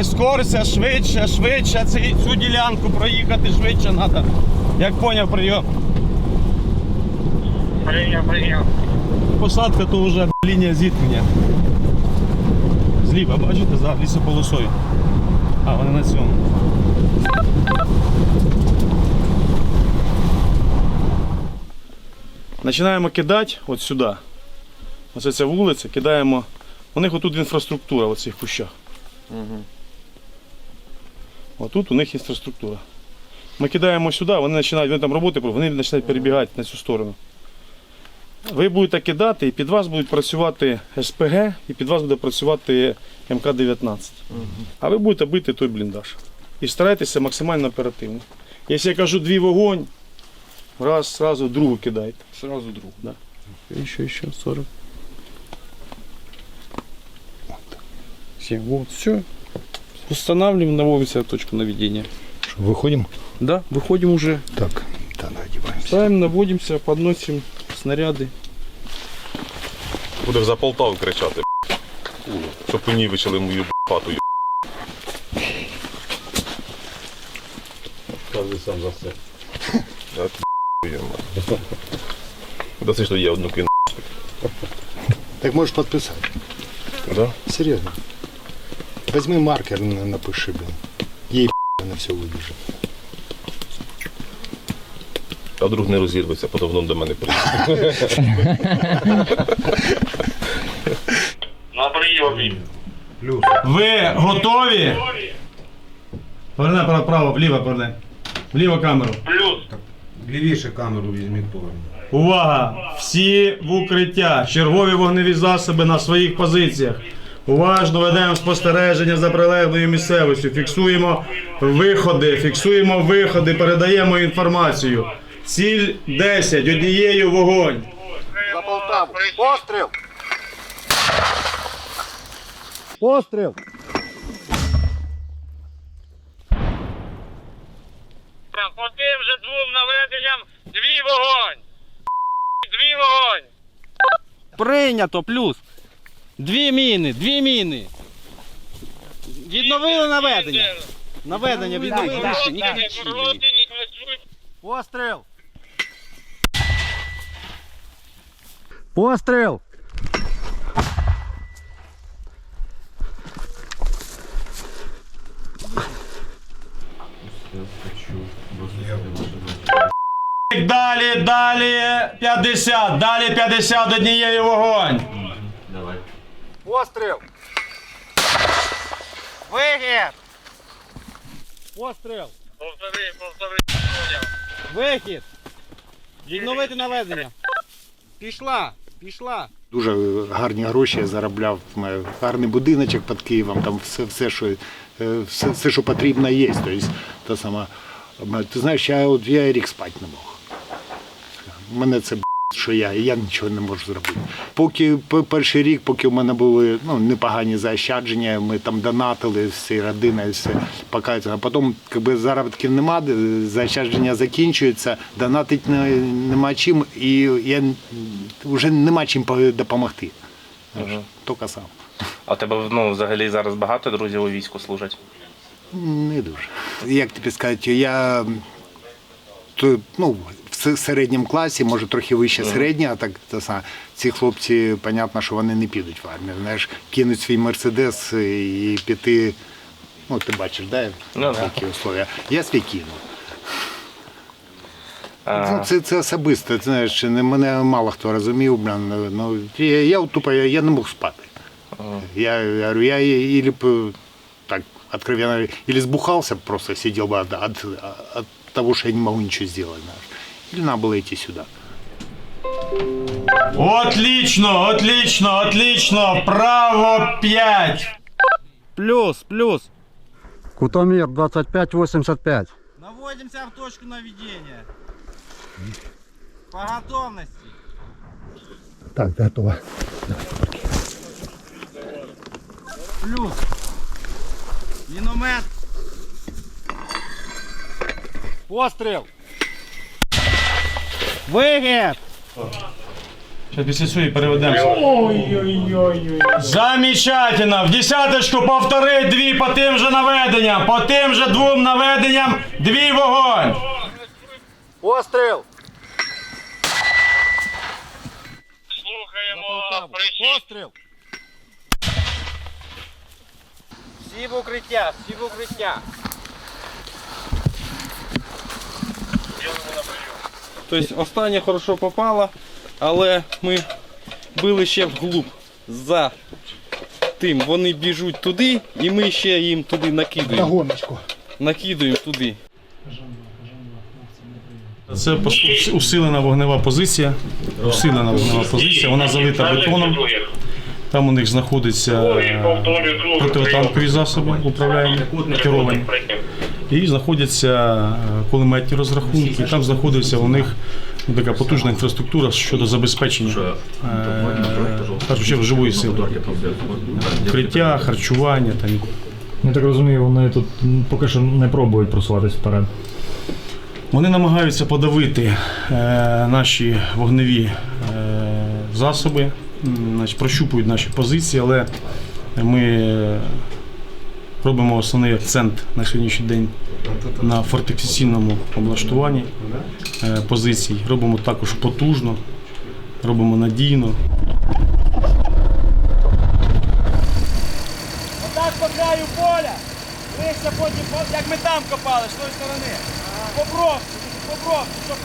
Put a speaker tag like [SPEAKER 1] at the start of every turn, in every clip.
[SPEAKER 1] Прискорся швидше, швидше. Цю ділянку проїхати швидше треба. Як поняв прийом.
[SPEAKER 2] Прийняв, прийняв.
[SPEAKER 1] Посадка то вже лінія зіткнення. Зліва, бачите, за лісополосою. А, вони на цьому. Починаємо кидати от сюди. Ось ця вулиця, кидаємо. У них отут інфраструктура в цих кущах. Отут у них інфраструктура. Ми кидаємо сюди, вони починають, вони там роботи, вони починають перебігати на цю сторону. Ви будете кидати, і під вас будуть працювати СПГ, і під вас буде працювати МК-19. А ви будете бити той бліндаж. І старайтеся максимально оперативно. Якщо я кажу дві вогонь, раз, сразу другу кидайте.
[SPEAKER 3] Сразу другу.
[SPEAKER 1] Да. Еще, еще, 40. Семь. Вот, все. Устанавливаем, наводимся точку наведения.
[SPEAKER 4] Что, выходим?
[SPEAKER 1] Да, выходим уже.
[SPEAKER 4] Так, тогда одеваемся.
[SPEAKER 1] Ставим, наводимся, подносим снаряды.
[SPEAKER 3] Буде за Полтаву кричати, щоб ній вичали мою хату.
[SPEAKER 4] Каждый сам за все.
[SPEAKER 3] Да це що є одну кину.
[SPEAKER 4] Так можешь подписать.
[SPEAKER 3] Да?
[SPEAKER 4] Серьезно. Возьми маркер, на- напиши, блин. Ей на все выбежит.
[SPEAKER 3] А вдруг не розірветься, потім воно до мене прийде.
[SPEAKER 2] На прийомі.
[SPEAKER 1] Ви готові? Поверни право, право, вліво поверни. Вліво камеру.
[SPEAKER 2] Плюс.
[SPEAKER 5] Лівіше камеру візьміть поверну.
[SPEAKER 1] Увага! Всі в укриття. Чергові вогневі засоби на своїх позиціях. Уважно ведемо спостереження за прилеглою місцевістю. Фіксуємо виходи, фіксуємо виходи, передаємо інформацію. Ціль 10, однією вогонь.
[SPEAKER 4] За Полтаву. Пострел! Пострел!
[SPEAKER 2] По тим же двом наведенням дві вогонь. Дві вогонь.
[SPEAKER 6] Прийнято, плюс. Дві міни, дві міни. Відновили наведення. Наведення відновили.
[SPEAKER 4] Пострел! Пострел!
[SPEAKER 1] Далі, далі 50, далі 50 однією вогонь.
[SPEAKER 4] Пострел!
[SPEAKER 6] Вихід!
[SPEAKER 4] Пострел!
[SPEAKER 2] Повтори, повтори. Поняв.
[SPEAKER 6] Вихід! Відновити наведення. Пішла, пішла.
[SPEAKER 4] Дуже гарні гроші я заробляв. Маю гарний будиночок під Києвом, там все, все, що, е, все, все, що потрібно є. Тобто, та сама, ти знаєш, я от я рік спати не мог. Мене це б**, що я, і я нічого не можу зробити. Поки перший рік, поки в мене були ну, непогані заощадження, ми там донатили всі родини, все поки, а потім якби, заробітків нема, заощадження закінчуються, донатити не, нема чим, і я вже нема чим допомогти. Знаєш, Тільки сам.
[SPEAKER 7] А у тебе ну, взагалі зараз багато друзів у війську служать?
[SPEAKER 4] Не дуже. Як тобі сказати, я ну, в середньому класі, може трохи вище середнє, а так саме. Ці хлопці, понятно, що вони не підуть в армію. Знаєш, кинуть свій мерседес і піти. Ну, ти бачиш, да,
[SPEAKER 7] Ну,
[SPEAKER 4] які условия. Я свій кину. Ну, це, це особисто, знаєш, мене мало хто розумів, блін, ну, я, я тупо, я, я не мог спати. Я, я я б, так, откровенно, или сбухался, просто сидел бы от, от, от того, что я не могу ничего сделать, знаешь. Или надо было идти сюда.
[SPEAKER 1] Отлично, отлично, отлично. Право 5.
[SPEAKER 6] Плюс, плюс.
[SPEAKER 5] Кутомір 2585.
[SPEAKER 6] Наводимося в точку наведення. По готовності.
[SPEAKER 4] Так, готово.
[SPEAKER 6] Плюс. Міномет. Постріл. Вихід.
[SPEAKER 1] Зараз після і переведемося. Замечательно! В десяточку повтори дві по тим же наведенням. По тим же двом наведенням дві вогонь.
[SPEAKER 6] Постріл!
[SPEAKER 2] Слухаємо.
[SPEAKER 6] Постріл! Всі в укриття, всі в укриття. Тобто остання хорошо попала, але ми били ще вглуб за тим. Вони біжуть туди, і ми ще їм туди накидуємо.
[SPEAKER 4] Гоночку.
[SPEAKER 6] Накидуємо туди.
[SPEAKER 1] Це усилена вогнева позиція. Усилена вогнева позиція. Вона залита бетоном. Там у них знаходяться е, протитанкові засоби, управляємо, керовані. І знаходяться е, кулеметні розрахунки. Там знаходиться у них така потужна інфраструктура щодо забезпечення е, в першу живої сили. Укриття, харчування там
[SPEAKER 8] Я так розумію, вони тут поки що не пробують просуватись вперед.
[SPEAKER 1] Вони намагаються подавити е, наші вогневі е, засоби, значить, прощупують наші позиції, але ми е, робимо основний акцент на сьогоднішній день на фортифікаційному облаштуванні е, позицій. Робимо також потужно, робимо надійно.
[SPEAKER 6] Отак по краю поля. Вище потім, як ми там копали, з тої сторони. Попробуй, попробуй, щоб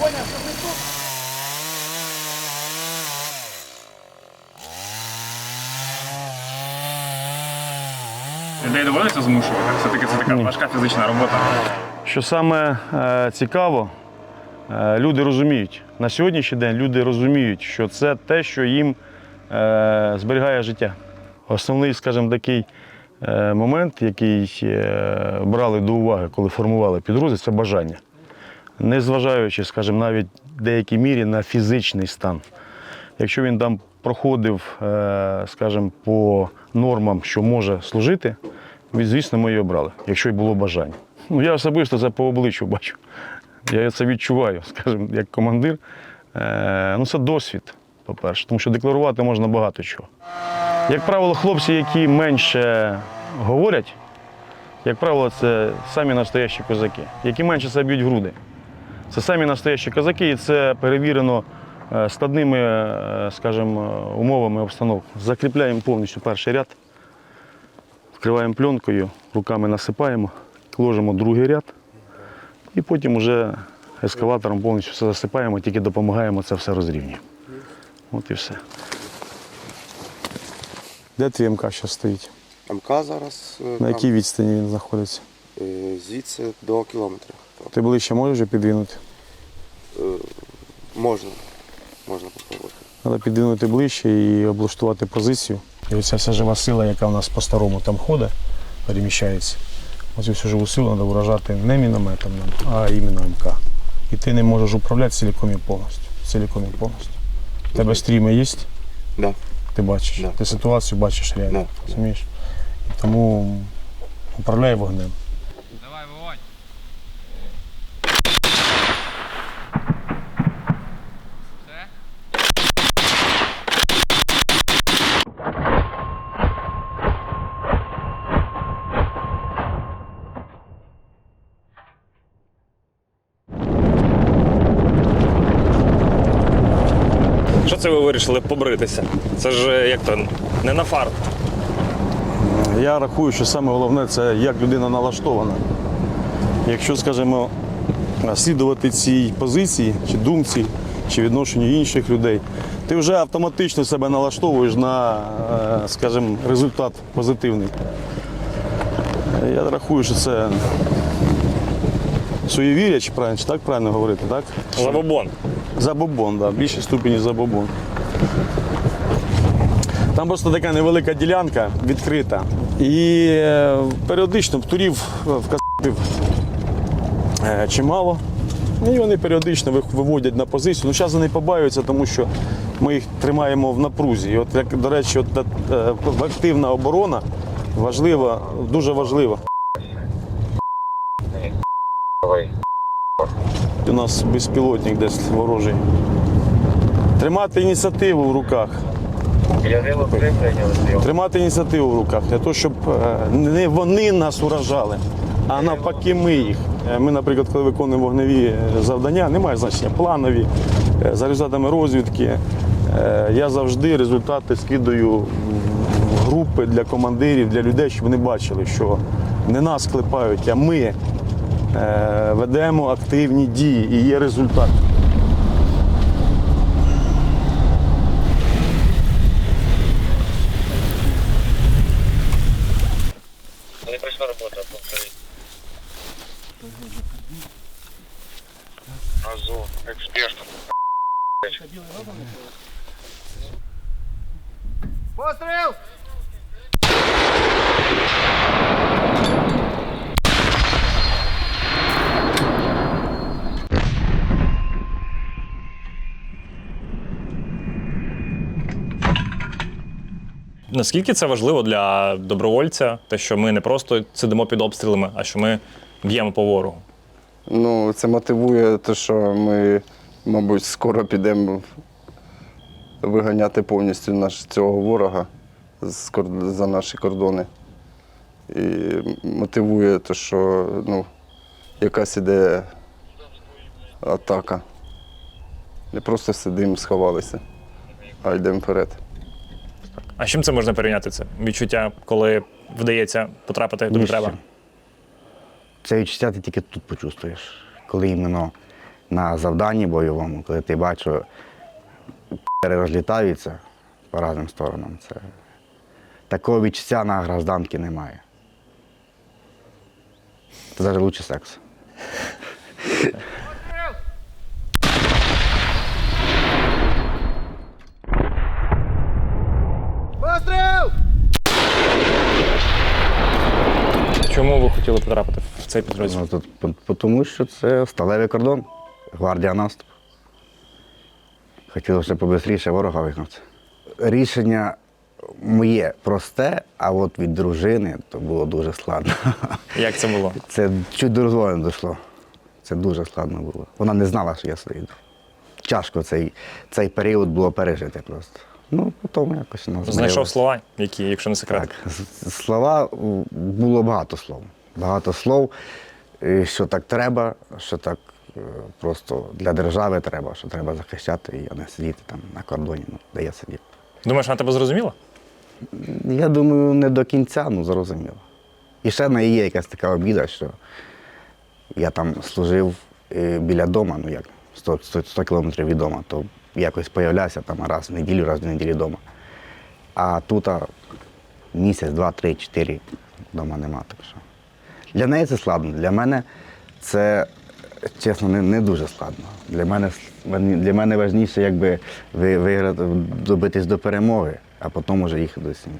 [SPEAKER 6] поняв, щоб не тут.
[SPEAKER 9] Людей доводиться змушувати. Все-таки це така важка фізична робота.
[SPEAKER 1] Що саме е, цікаво, е, люди розуміють, на сьогоднішній день люди розуміють, що це те, що їм е, зберігає життя. Основний, скажімо, такий е, момент, який е, брали до уваги, коли формували підрозділ, це бажання. Незважаючи, скажімо, навіть в деякій мірі на фізичний стан. Якщо він там проходив, е, скажімо, по нормам, що може служити, звісно, ми її обрали, якщо й було бажання. Ну, я особисто це по обличчю бачу. Я це відчуваю, скажімо, як командир. Е, ну, це досвід, по-перше, тому що декларувати можна багато чого. Як правило, хлопці, які менше говорять, як правило, це самі настоящі козаки, які менше себе б'ють груди. Це самі настоящі козаки, і це перевірено складними, е, скажімо, умовами обстановки. Закріпляємо повністю перший ряд, вкриваємо пленкою, руками насипаємо, ложимо другий ряд і потім вже ескаватором повністю все засипаємо, тільки допомагаємо це все розрівнюємо. От і все. Де твій МК зараз стоїть?
[SPEAKER 10] МК зараз е,
[SPEAKER 1] На
[SPEAKER 10] там,
[SPEAKER 1] якій відстані він знаходиться?
[SPEAKER 10] е, звідси до кілометра.
[SPEAKER 1] Ти ближче можеш вже підвинути?
[SPEAKER 10] Е, Можна. Можна попробувати.
[SPEAKER 1] Треба підвинути ближче і облаштувати позицію. І оця вся жива сила, яка у нас по-старому там ходить, переміщається. Оцю всю живу силу треба вражати не мінометом, нам, а іменно МК. І ти не можеш управляти цілком і повністю. Цілком і повністю. У тебе стріми є?
[SPEAKER 10] Да.
[SPEAKER 1] Ти бачиш.
[SPEAKER 10] Да.
[SPEAKER 1] Ти ситуацію бачиш реально.
[SPEAKER 10] Да.
[SPEAKER 1] Розумієш? І тому управляй вогнем.
[SPEAKER 9] Що це ви вирішили побритися? Це ж е, як то не на фарт.
[SPEAKER 1] Я рахую, що саме головне це як людина налаштована. Якщо, скажімо, слідувати цій позиції, чи думці, чи відношенню інших людей, ти вже автоматично себе налаштовуєш на, е, скажімо, результат позитивний. Я рахую, що це суєвір'я, чи правильно, чи так правильно говорити, так?
[SPEAKER 9] Забобон.
[SPEAKER 1] Забобон, да, в більшій ступені забобон. Там просто така невелика ділянка відкрита. І е, періодично птурів вказів е, чимало. І вони періодично виводять на позицію. Ну, зараз вони побаються, тому що ми їх тримаємо в напрузі. І от, як, до речі, от, е, активна оборона важлива, дуже важлива. У нас безпілотник десь ворожий Тримати ініціативу в руках. Тримати ініціативу в руках для того, щоб е, не вони нас уражали, а навпаки ми їх. Е, Ми, наприклад, коли виконуємо вогневі е, завдання, немає значення планові, за результатами розвідки. Я завжди результати скидаю групи для командирів, для людей, щоб вони бачили, що не нас клепають, а ми ведемо активні дії і є результат.
[SPEAKER 2] Не прийшла робота, повторіть. Азу, експерт.
[SPEAKER 4] Постріл!
[SPEAKER 9] Наскільки це важливо для добровольця, те, що ми не просто сидимо під обстрілами, а що ми б'ємо по ворогу?
[SPEAKER 10] Ну, це мотивує те, що ми, мабуть, скоро підемо виганяти повністю наш, цього ворога за наші кордони. І мотивує те, що ну, якась іде атака. Не просто сидимо, сховалися, а йдемо вперед.
[SPEAKER 9] А з чим це можна порівняти? Це відчуття, коли вдається потрапити
[SPEAKER 11] Ні
[SPEAKER 9] треба?
[SPEAKER 11] Це відчуття ти тільки тут почувствуєш, коли іменно на завданні бойовому, коли ти бачиш, розлітаються по різним сторонам. Це... Такого відчуття на гражданки немає. Це навіть лучше секс.
[SPEAKER 9] Чому ви хотіли потрапити в цей підрозділ?
[SPEAKER 11] Ну, тут, по- по- тому що це сталевий кордон, гвардія наступ. Хотілося побистріше ворога вигнати. Рішення моє просте, а от від дружини то було дуже складно.
[SPEAKER 9] Як це було?
[SPEAKER 11] Це чуть до розвою не дійшло. Це дуже складно було. Вона не знала, що я сюди йду. Тяжко цей, цей період було пережити просто. Ну, потім якось нас
[SPEAKER 9] Знайшов слова, які, якщо не секрет.
[SPEAKER 11] так, слова було багато слов. Багато слов, е, що так треба, що так е, просто для держави треба, що треба захищати, і не сидіти там на кордоні, ну, де я сидів.
[SPEAKER 9] Думаєш, вона тебе зрозуміла?
[SPEAKER 11] Я думаю, не до кінця, ну зрозуміло. І ще в неї є якась така обіда, що я там служив е, біля дома, ну як 100, 100, 100 кілометрів від дома, то якось появлявся там раз в неділю, раз в неділі вдома. А тут а, місяць, два, три, чотири вдома нема. Так що. Для неї це складно. Для мене це, чесно, не, не дуже складно. Для мене, для мене важніше, якби ви- виграти, добитись до перемоги, а потім вже їхати до сім'ї.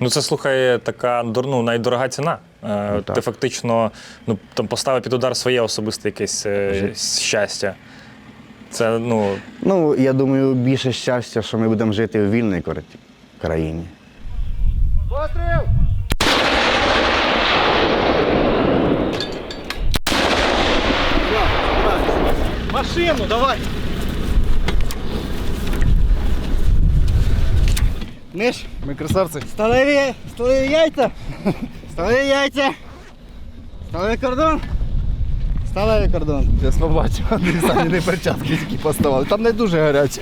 [SPEAKER 9] Ну, це слухай, така ну, найдорога ціна. Е,
[SPEAKER 11] Ну, так.
[SPEAKER 9] Ти фактично ну, там, поставив під удар своє особисте якесь е, щастя. Це, ну,
[SPEAKER 11] Ну, я думаю, більше щастя, що ми будемо жити в вільній країні.
[SPEAKER 4] Постріл! Машину, давай! Миш, ми красавці. Сталеві, сталеві яйця! Сталеві яйця! Сталевий кордон! Сталевий кордон. Я побачив, не перчатки тільки поставили. Там не дуже гаряче.